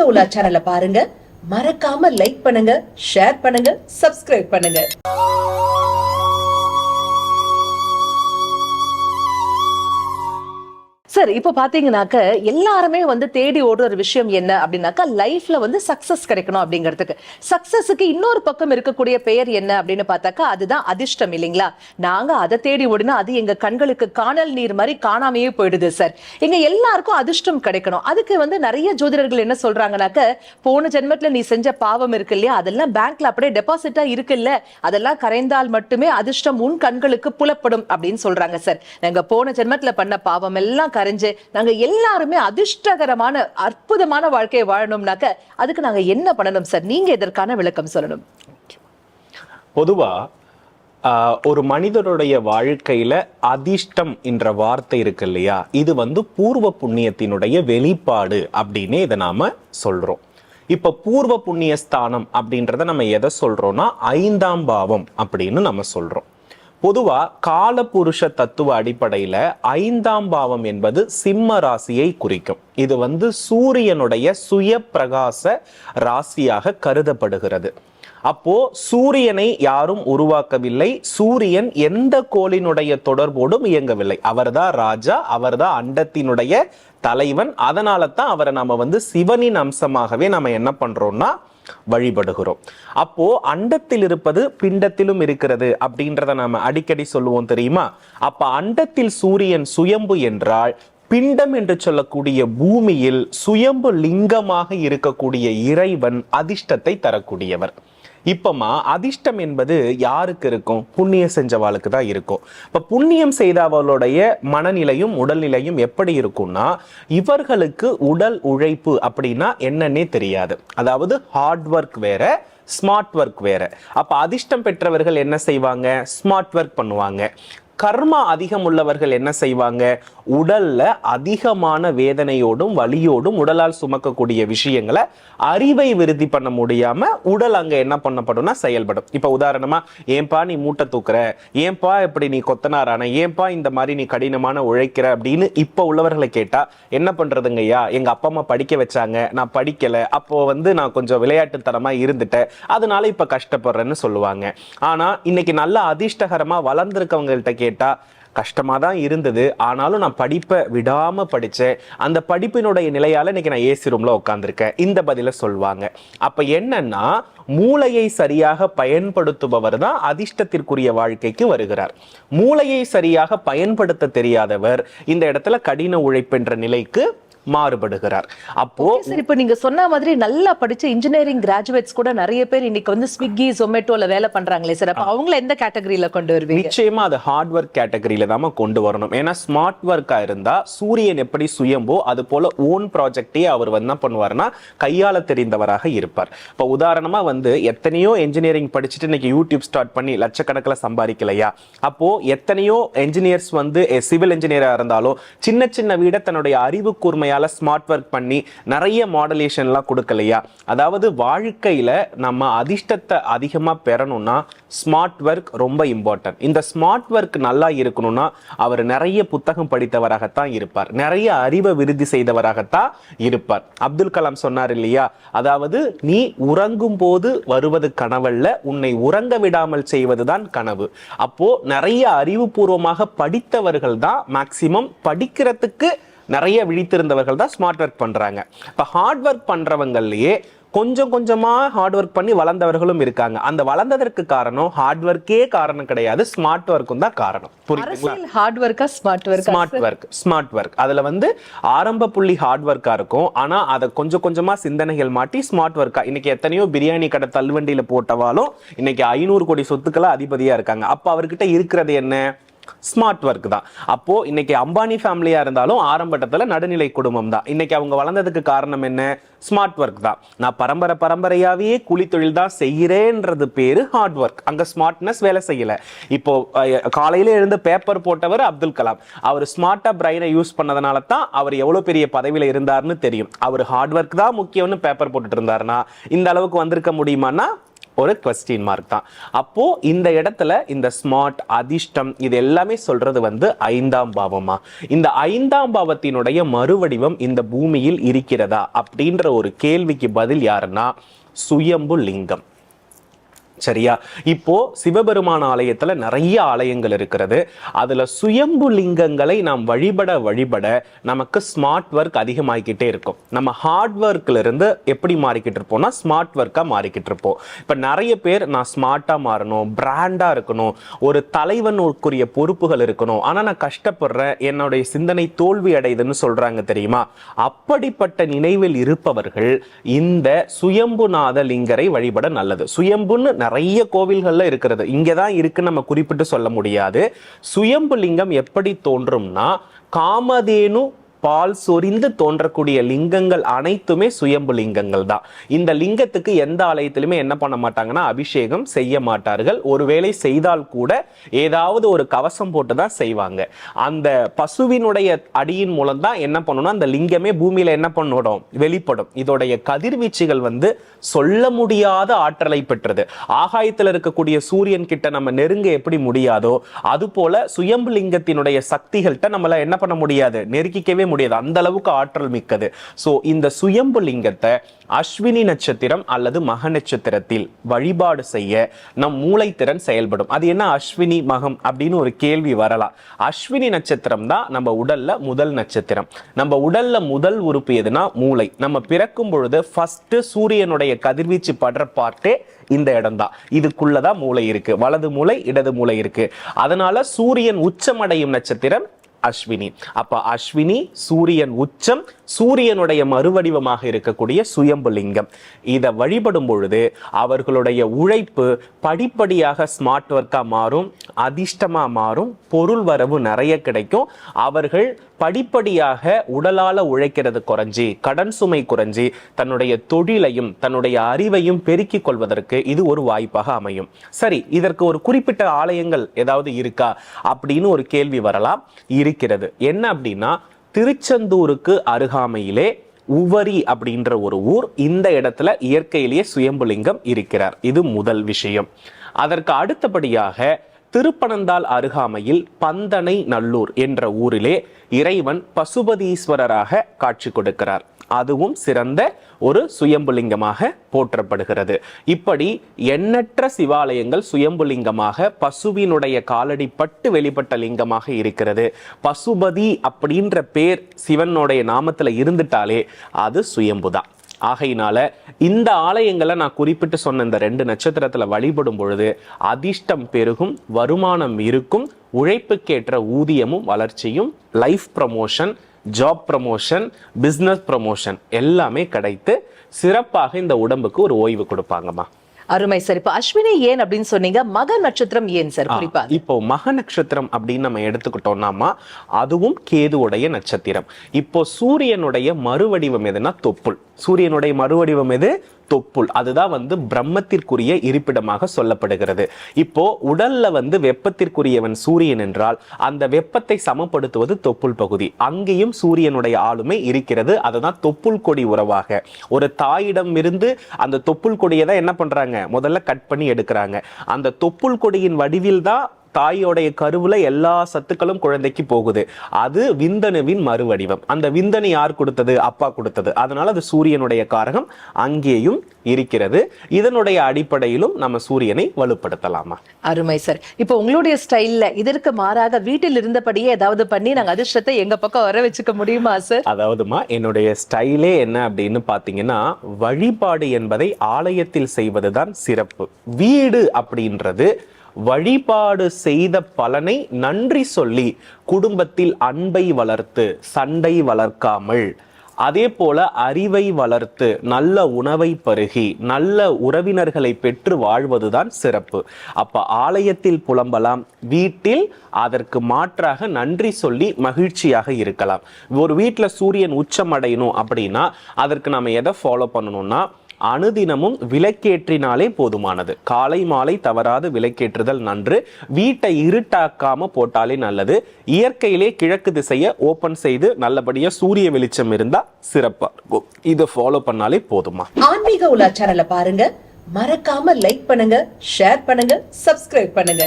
எங்க உலா சேனலை பாருங்க. மறக்காம லைக் பண்ணுங்க ஷேர் பண்ணுங்க சப்ஸ்கிரைப் பண்ணுங்க. சார் இப்போ பாத்தீங்கன்னாக்க எல்லாருமே வந்து தேடி ஓடுற ஒரு விஷயம் என்ன அப்படின்னாக்கா லைஃப்ல வந்து சக்சஸ் கிடைக்கணும் அப்படிங்கிறதுக்கு. சக்சஸுக்கு இன்னொரு பக்கம் இருக்கக்கூடிய பெயர் என்ன அப்படின்னு பார்த்தாக்கா அதுதான் அதிர்ஷ்டம் இல்லைங்களா? நாங்க அதை தேடி ஓடினா அது எங்க கண்களுக்கு காணல் நீர் மாதிரி காணாமையே போயிடுது சார் எங்க எல்லாருக்கும் அதிர்ஷ்டம் கிடைக்கணும். அதுக்கு வந்து நிறைய ஜோதிடர்கள் என்ன சொல்றாங்கனாக்க போன ஜென்மத்துல நீ செஞ்ச பாவம் இருக்கு இல்லையா? அதெல்லாம் பேங்க்ல அப்படியே டெபாசிட்டா இருக்குல்ல. அதெல்லாம் கரைந்தால் மட்டுமே அதிர்ஷ்டம் உன் கண்களுக்கு புலப்படும் அப்படின்னு சொல்றாங்க சார் நாங்க போன ஜென்மத்துல பண்ண பாவம் எல்லாம் கரைஞ்சு நாங்க எல்லாருமே அதிர்ஷ்டகரமான அற்புதமான வாழ்க்கையை வாழணும்னாக்க அதுக்கு நாங்க என்ன பண்ணணும் சார்? நீங்க இதற்கான விளக்கம் சொல்லணும்? பொதுவா ஒரு மனிதனுடைய வாழ்க்கையில அதிர்ஷ்டம் என்ற வார்த்தை இருக்கு இல்லையா? இது வந்து பூர்வ புண்ணியத்தினுடைய வெளிப்பாடு அப்படின்னு இதை நாம சொல்றோம். இப்ப பூர்வ புண்ணிய ஸ்தானம் அப்படின்றத நம்ம எதை சொல்றோம்னா ஐந்தாம் பாவம் அப்படின்னு நம்ம சொல்றோம். பொதுவா காலபுருஷ தத்துவ அடிப்படையில ஐந்தாம் பாவம் என்பது சிம்ம ராசியை குறிக்கும். இது வந்து சூரியனுடைய சுய பிரகாச ராசியாக கருதப்படுகிறது. அப்போ சூரியனை யாரும் உருவாக்கவில்லை. சூரியன் எந்த கோளினுடைய தொடர்போடும் இயங்கவில்லை. அவர்தான் ராஜா அவர்தான் அண்டத்தினுடைய தலைவன். அதனால தான் அவரை நாம வந்து சிவனின் அம்சமாகவே நம்ம என்ன பண்றோம்னா வழிபடுகிறோம். அப்போ அண்டத்தில் இருப்பது பிண்டத்திலும் இருக்கிறது அப்படின்றத நாம அடிக்கடி சொல்லுவோம் தெரியுமா? அப்ப அண்டத்தில் சூரியன் சுயம்பு என்றால் பிண்டம் என்று சொல்லக்கூடிய பூமியில் சுயம்பு லிங்கமாக இருக்கக்கூடிய இறைவன் அதிர்ஷ்டத்தை தரக்கூடியவர். இப்போமா அதிர்ஷ்டம் என்பது யாருக்கு இருக்கும்? புண்ணியம் செஞ்சவாளுக்கு தான் இருக்கும். இப்போ புண்ணியம் செய்தவளுடைய மனநிலையும் உடல்நிலையும் எப்படி இருக்கும்னா இவர்களுக்கு உடல் உழைப்பு அப்படின்னா என்னன்னே தெரியாது. அதாவது ஹார்ட் ஒர்க் வேற ஸ்மார்ட் ஒர்க் வேற. அப்போ அதிர்ஷ்டம் பெற்றவர்கள் என்ன செய்வாங்க? ஸ்மார்ட் ஒர்க் பண்ணுவாங்க. கர்மா அதிகம் உள்ளவர்கள் என்ன செய்வாங்க? உடல்ல அதிகமான வேதனையோடும் வலியோடும் உடலால் சுமக்கக்கூடிய விஷயங்களை அறிவை விருத்தி பண்ண முடியாம உடல் அங்க என்ன பண்ணப்படும்னா செயல்படும். இப்ப உதாரணமா ஏன்பா நீ மூட்டை தூக்குற? ஏன்பா இப்படி நீ கொத்தனாரான? ஏன்பா இந்த மாதிரி நீ கடினமான உழைக்கிற? அப்படின்னு இப்ப உள்ளவர்களை கேட்டா என்ன பண்றதுங்க ஐயா எங்க அப்பா அம்மா படிக்க வச்சாங்க. நான் படிக்கல. அப்போ வந்து நான் கொஞ்சம் விளையாட்டுத்தனமா இருந்துட்டேன். அதனால இப்ப கஷ்டப்படுறேன்னு சொல்லுவாங்க. ஆனா இன்னைக்கு நல்ல அதிர்ஷ்டகரமா வளர்ந்துருக்கவங்கள்ட்ட கேட்டா கஷ்டமாக தான் இருந்தது. ஆனாலும் நான் படிப்பை விடாமல் படித்தேன் அந்த படிப்பினுடைய நிலையால் இன்றைக்கி நான் ஏசி ரூமில் உட்காந்துருக்கேன் இந்த பதிலை சொல்லுவாங்க அப்போ என்னன்னா மூளையை சரியாக பயன்படுத்துபவர் தான் அதிர்ஷ்டத்திற்குரிய வாழ்க்கைக்கு வருகிறார். மூளையை சரியாக பயன்படுத்த தெரியாதவர் இந்த இடத்துல கடின உழைப்பென்ற நிலைக்கு மாறுபடுகிறார். அப்போ சார் இப்போ நீங்க சொன்ன மாதிரி நல்லா படிச்ச இன்ஜினியரிங் கிராஜுவேட்ஸ் கூட நிறைய பேர் இன்னைக்கு வந்து ஸ்விக்கி ஜொமேட்டோல வேலை பண்றாங்களே சார் அப்ப அவங்கள எந்த கேட்டகரியில கொண்டு வருவீங்க? நிச்சயமா அது ஹார்ட் ஒர்க் கேட்டகரியில தான் கொண்டு வரணும். ஏன்னா ஸ்மார்ட் ஒர்க்கா இருந்தா சூரியன் எப்படி சுயம்போ அது போல ஓன் ப்ராஜெக்டே அவர் வந்து என்ன பண்ணுவாருன்னா கையாள தெரிந்தவராக இருப்பார். இப்போ உதாரணமா வந்து எத்தனையோ இன்ஜினியரிங் படிச்சுட்டு இன்னைக்கு யூடியூப் ஸ்டார்ட் பண்ணி லட்சக்கணக்கில் சம்பாதிக்கலையா? அப்போ எத்தனையோ என்ஜினியர்ஸ் வந்து சிவில் இன்ஜினியரா இருந்தாலும் சின்ன சின்ன வீட தன்னுடைய அறிவு கூர்மையால ஸ்மார்ட் ஒர்க் பண்ணி நிறைய மாடலேஷன்லாம் கொடுக்கலையா? அதாவது வாழ்க்கையில் நம்ம அதிர்ஷ்டத்தை அதிகமாக பெறணும்னா ஸ்மார்ட் ஒர்க் ரொம்ப இம்பார்ட்டன்ட் இந்த ஸ்மார்ட் ஒர்க் நல்லா இருக்கணும்னா அவர் நிறைய புத்தகம் படித்தவராகத்தான் இருப்பார். நிறைய அறிவை விருதி செய்தவராகத்தான் இருப்பார். அப்துல் கலாம் சொன்னார் இல்லையா? அதாவது நீ உறங்கும் போது வருவது கனவல்ல உன்னை உறங்க விடாமல் செய்வதுதான் கனவு. அப்போ நிறைய அறிவுபூர்வமாக படித்தவர்கள் தான் மேக்சிமம் படிக்கிறதுக்கு நிறைய விழித்திருந்தவர்கள் தான் ஸ்மார்ட் ஒர்க் பண்றாங்க. இப்ப ஹார்ட் ஒர்க் பண்றவங்கலயே கொஞ்சம் கொஞ்சமா ஹார்ட் ஒர்க் பண்ணி வளர்ந்தவர்களும் இருக்காங்க. அந்த வளர்ந்ததற்கு காரணம் ஹார்ட் ஒர்க்கே காரணம் கிடையாது ஸ்மார்ட் ஒர்க்கும் தான் காரணம். புரியுதுங்களா? ஹார்ட் ஒர்க்கா ஸ்மார்ட் ஒர்க்கா ஸ்மார்ட் ஒர்க் ஸ்மார்ட் ஒர்க் அதுல வந்து ஆரம்ப புள்ளி ஹார்ட் ஒர்க்கா இருக்கும். ஆனா அதை கொஞ்சம் கொஞ்சமா சிந்தனைகள் மாட்டி ஸ்மார்ட் ஒர்க்கா இன்னைக்கு எத்தனையோ பிரியாணி கடை தள்ளுவண்டியில போட்டவாலும் இன்னைக்கு ஐநூறு கோடி சொத்துக்கள அதிபதியா இருக்காங்க. அப்ப அவர்கிட்ட இருக்கிறது என்ன? ஸ்மார்ட் ஒர்க் தான். அப்போ இன்னைக்கு அம்பானி ஃபேமிலியா இருந்தாலும் ஆரம்பட்டத்தில் நடுநிலை குடும்பம் தான். இன்னைக்கு அவங்க வளர்ந்ததுக்கு காரணம் என்ன? ஸ்மார்ட் ஒர்க் தான். நான் பரம்பரை பரம்பரையாவே கூலி தொழில் தான் செய்கிறேன்றது பேரு ஹார்ட் ஒர்க் அங்க ஸ்மார்ட்னஸ் வேலை செய்யல. இப்போ அஹ், காலையில எழுந்து பேப்பர் போட்டவர் அப்துல் கலாம். அவர் ஸ்மார்ட்டா பிரைனை யூஸ் பண்ணதுனால தான் அவர் எவ்வளவு பெரிய பதவியில இருந்தாருன்னு தெரியும். அவர் ஹார்ட் ஒர்க் தான் முக்கியம்னு பேப்பர் போட்டுட்டு இருந்தாருன்னா இந்த அளவுக்கு வந்திருக்க முடியுமான்னா ஒரு கொஸ்டின் மார்க் தான். அப்போ இந்த இடத்துல இந்த ஸ்மார்ட் அதிர்ஷ்டம் இது எல்லாமே சொல்றது வந்து ஐந்தாம் பாவமா? இந்த ஐந்தாம் பாவத்தினுடைய மறுவடிவம் இந்த பூமியில் இருக்கிறதா? அப்படின்ற ஒரு கேள்விக்கு பதில் யாருன்னா சுயம்பு லிங்கம். சரியா? இப்போ சிவபெருமான ஆலயத்துல நிறைய ஆலயங்கள் இருக்கிறது. அதுல சுயம்பு லிங்கங்களை நாம் வழிபட வழிபட நமக்கு ஸ்மார்ட் ஒர்க் அதிகமாகிக்கிட்டே இருக்கும். நம்ம ஹார்ட் ஒர்க்ல இருந்து எப்படி மாறிக்கிட்டு இருப்போம்னா ஸ்மார்ட் ஒர்க்கா மாறிக்கிட்டு இருப்போம். இப்ப நிறைய பேர் நான் ஸ்மார்ட்டா மாறணும் பிராண்டா இருக்கணும் ஒரு தலைவனுக்குரிய பொறுப்புகள் இருக்கணும். ஆனா நான் கஷ்டப்படுறேன் என்னுடைய சிந்தனை தோல்வி அடையுதுன்னு சொல்றாங்க தெரியுமா? அப்படிப்பட்ட நினைவில் இருப்பவர்கள் இந்த சுயம்புநாத லிங்கரை வழிபட நல்லது. சுயம்புன்னு நிறைய கோவில்கள்ல இருக்கிறது. இங்கே தான் இருக்குன்னு நம்ம குறிப்பிட்டு சொல்ல முடியாது. சுயம்பு லிங்கம் எப்படி தோன்றும்னா காமதேனு பால் சொரிந்து தோன்றக்கூடிய லிங்கங்கள் அனைத்துமே சுயம்பு லிங்கங்கள் தான். இந்த லிங்கத்துக்கு எந்த ஆலயத்திலுமே என்ன பண்ண மாட்டாங்கன்னா அபிஷேகம் செய்ய மாட்டார்கள். ஒருவேளை செய்தால் கூட ஏதாவது ஒரு கவசம் போட்டு தான் செய்வாங்க. அந்த பசுவினுடைய அடியின் மூலம் தான் என்ன பண்ணணும்? அந்த லிங்கமே பூமியில என்ன பண்ணணும்? வெளிப்படும். இதோடைய கதிர்வீச்சுகள் வந்து சொல்ல முடியாத ஆற்றலை பெற்றது. ஆகாயத்தில் இருக்கக்கூடிய சூரியன் கிட்ட நம்ம நெருங்க எப்படி முடியாதோ அது போல சுயம்பு லிங்கத்தினுடைய சக்திகள்கிட்ட நம்மள என்ன பண்ண முடியாது? நெருக்கிக்கவே முடியாது அந்த அளவுக்கு ஆற்றல் மிக்கது. ஸோ இந்த சுயம்பு லிங்கத்தை அஸ்வினி நட்சத்திரம் அல்லது மக நட்சத்திரத்தில் வழிபாடு செய்ய நம் மூளைத்திறன் செயல்படும். அது என்ன? அஸ்வினி மகம் அப்படின்னு ஒரு கேள்வி வரலாம். அஸ்வினி நட்சத்திரம் தான் நம்ம உடல்ல முதல் நட்சத்திரம். நம்ம உடல்ல முதல் உறுப்பு எதுனா மூளை. நம்ம பிறக்கும் பொழுது ஃபர்ஸ்ட் சூரியனுடைய கதிர்வீச்சு படுற பார்ட்டே இந்த இடம்தான் இதுக்குள்ளதான் மூளை இருக்கு. வலது மூளை இடது மூளை இருக்கு. அதனால சூரியன் உச்சமடையும் நட்சத்திரம் அஸ்வினி. அப்ப அஸ்வினி சூரியன் உச்சம் சூரியனுடைய மறுவடிவமாக இருக்கக்கூடிய சுயம்புலிங்கம். இதை வழிபடும் பொழுது அவர்களுடைய உழைப்பு படிப்படியாக ஸ்மார்ட் ஒர்க்காக மாறும் அதிர்ஷ்டமாக மாறும் பொருள் வரவு நிறைய கிடைக்கும். அவர்கள் படிப்படியாக உடலால உழைக்கிறது குறைஞ்சி கடன் சுமை குறைஞ்சி தன்னுடைய தொழிலையும் தன்னுடைய அறிவையும் பெருக்கிக் கொள்வதற்கு இது ஒரு வாய்ப்பாக அமையும். சரி இதற்கு ஒரு குறிப்பிட்ட ஆலயங்கள் ஏதாவது இருக்கா அப்படின்னு ஒரு கேள்வி வரலாம். இருக்கிறது. என்ன அப்படின்னா திருச்செந்தூருக்கு அருகாமையிலே உவரி அப்படின்ற ஒரு ஊர் இந்த இடத்துல இயற்கையிலேயே சுயம்புலிங்கம் இருக்கிறார். இது முதல் விஷயம். அதற்கு அடுத்தபடியாக திருப்பனந்தாள் அருகாமையில் பந்தனை நல்லூர் என்ற ஊரிலே இறைவன் பசுபதீஸ்வரராக காட்சி கொடுக்கிறார். அதுவும் சிறந்த ஒரு சுயம்புலிங்கமாக போற்றப்படுகிறது. இப்படி எண்ணற்ற சிவாலயங்கள் சுயம்புலிங்கமாக பசுவினுடைய காலடி பட்டு வெளிப்பட்ட லிங்கமாக இருக்கிறது. பசுபதி அப்படின்ற பேர் சிவனுடைய நாமத்தில் இருந்துட்டாலே அது சுயம்புதான். ஆகையினால இந்த ஆலயங்களை நான் குறிப்பிட்டு சொன்ன இந்த ரெண்டு நட்சத்திரத்தில் வழிபடும் பொழுது அதிர்ஷ்டம் பெருகும் வருமானம் இருக்கும் உழைப்புக்கேற்ற ஊதியமும் வளர்ச்சியும் life promotion job promotion business promotion எல்லாமே கிடைத்து சிறப்பாக இந்த உடம்புக்கு ஒரு ஓய்வு கொடுப்பாங்கம்மா. அருமை சார் இப்ப அஸ்வினி ஏன் அப்படின்னு சொன்னீங்க? மக நட்சத்திரம் ஏன் சார்? குறிப்பா இப்போ மக நட்சத்திரம் அப்படின்னு நம்ம எடுத்துக்கிட்டோம்னாமா அதுவும் கேதுவுடைய நட்சத்திரம். இப்போ சூரியனுடைய மறுவடிவம் எதுனா தொப்புள். சூரியனுடைய மறுவடிவம் எது? தொப்புள். அதுதான் வந்து பிரம்மத்திற்குரிய இருப்பிடமாக சொல்லப்படுகிறது. இப்போ உடல்ல வந்து வெப்பத்திற்குரியவன் சூரியன் என்றால் அந்த வெப்பத்தை சமப்படுத்துவது தொப்புள் பகுதி. அங்கேயும் சூரியனுடைய ஆளுமை இருக்கிறது. அதுதான் தொப்புள் கொடி உறவாக. ஒரு தாயிடம் இருந்து அந்த தொப்புள் கொடியை தான் என்ன பண்றாங்க? முதல்ல கட் பண்ணி எடுக்கிறாங்க. அந்த தொப்புள் கொடியின் வடிவில் தான் தாயோடைய கருவுல எல்லா சத்துக்களும் குழந்தைக்கு போகுது. அது விந்தணுவின் மறுவடிவம். அந்த விந்தணு யார் கொடுத்தது? அப்பா கொடுத்தது. அதனால அது சூரியனுடைய காரகம் அங்கேயும் இருக்கிறது. இதனுடைய அடிப்படையிலும் நம்ம சூரியனை வலுப்படுத்தலாமா? அருமை சார் இப்போ உங்களுடைய ஸ்டைல்ல இதற்கு மாறாக வீட்டில் இருந்தபடியே ஏதாவது பண்ணி நாங்க அதிர்ஷ்டத்தை எங்க பக்கம் வர வச்சுக்க முடியுமா சார் அதாவதுமா என்னுடைய ஸ்டைலே என்ன அப்படின்னு பார்த்தீங்கன்னா வழிபாடு என்பதை ஆலயத்தில் செய்வதுதான் சிறப்பு. வீடு அப்படின்றது வழிபாடு செய்த பலனை நன்றி சொல்லி குடும்பத்தில் அன்பை வளர்த்து சண்டை வளர்க்காமல் அதே போல அறிவை வளர்த்து நல்ல உணவை பருகி நல்ல உறவினர்களை பெற்று வாழ்வதுதான் சிறப்பு. அப்ப ஆலயத்தில் புலம்பலாம். வீட்டில் அதற்கு மாற்றாக நன்றி சொல்லி மகிழ்ச்சியாக இருக்கலாம். ஒரு வீட்டில் சூரியன் உச்சம் அடையணும் அப்படின்னா அதற்கு நம்ம எதை ஃபாலோ பண்ணணும்னா அனுதினமும் விளக்கேற்றினாலே போதுமானது. காலை மாலை தவறாது விளக்கேற்றுதல் நன்று. வீட்டை இருட்டாக்காம போட்டாலே நல்லது. இயற்கையிலே கிழக்கு திசையை ஓபன் செய்து நல்லபடியா சூரிய வெளிச்சம் இருந்தா சிறப்பா. இருக்கும் இதை ஃபாலோ பண்ணாலே போதுமா? ஆன்மீக உலா சேனலை பாருங்க. மறக்காம லைக் பண்ணுங்க ஷேர் பண்ணுங்க சப்ஸ்கிரைப் பண்ணுங்க.